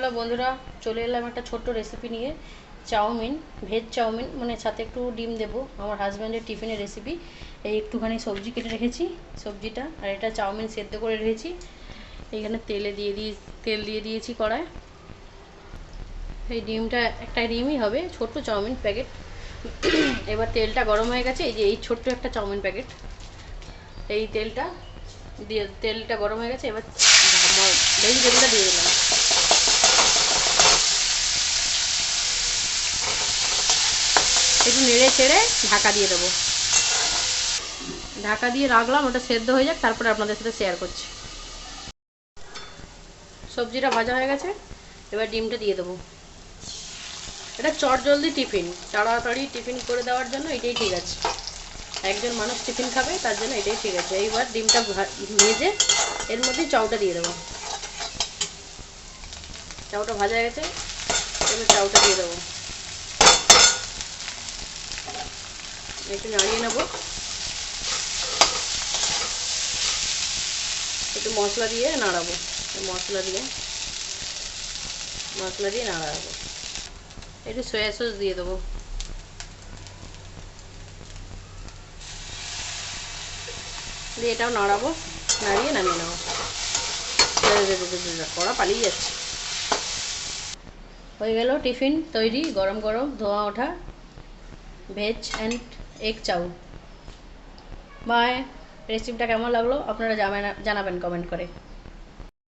Hello বন্ধুরা, চলে এলাম একটা ছোট্ট রেসিপি নিয়ে। চাউমিন ভেজ চাউমিন মানে সাথে একটু ডিম দেবো। আমার হাজব্যান্ডের টিফিনের রেসিপি এই একটুখানি সবজি কেটে রেখেছি, সবজিটা। আর এটা চাউমিন সেদ্ধ করে রেখেছি। এইখানে তেলে দিয়ে দিয়ে তেল দিয়ে দিয়েছি কড়ায় এই ডিমটা একটা ডিমই হবে, ছোট্ট চাউমিন প্যাকেট এবার তেলটা গরম হয়ে গেছে, এই যে এই ছোট্ট একটা চাউমিন প্যাকেট এই তেলটা দিয়ে, তেলটা গরম হয়ে গেছে, এবার ভেজিটেবলটা দিয়ে দিলাম। একটু নেড়ে চেড়ে ঢাকা দিয়ে দেবো। ঢাকা দিয়ে রাখলাম, ওটা সেদ্ধ হয়ে যাক, তারপরে আপনাদের সাথে শেয়ার করছি। সবজিটা ভাজা হয়ে গেছে, এবার ডিমটা দিয়ে দেবো। এটা চট জলদি টিফিন, তাড়াতাড়ি টিফিন করে দেওয়ার জন্য এটাই ঠিক আছে। একজন মানুষ টিফিন খাবে, তার জন্য এটাই ঠিক আছে। এইবার ডিমটা ভেজে এর মধ্যে চাউটা দিয়ে দেবো। চাউটা ভাজা গেছে, এবার চাউটা দিয়ে দেবো। একটু নাড়িয়ে নেব। একটু মশলা দিয়ে নাড়াবো। মশলা দিয়ে। মশলা দিয়ে নাড়াবো। একটু সয়া সস দিয়ে দেবো। দিয়ে এটাও নাড়াবো। নাড়িয়ে নামিয়ে নেব। কড়া পালিয়ে যাচ্ছে। হয়ে গেল টিফিন তৈরি। গরম গরম ধোয়া, ওঠা। ভেজ অ্যান্ড এগ চাউ বাই রেসিপিটা কেমন লাগল? আপনারা জানাবেন কমেন্ট করে।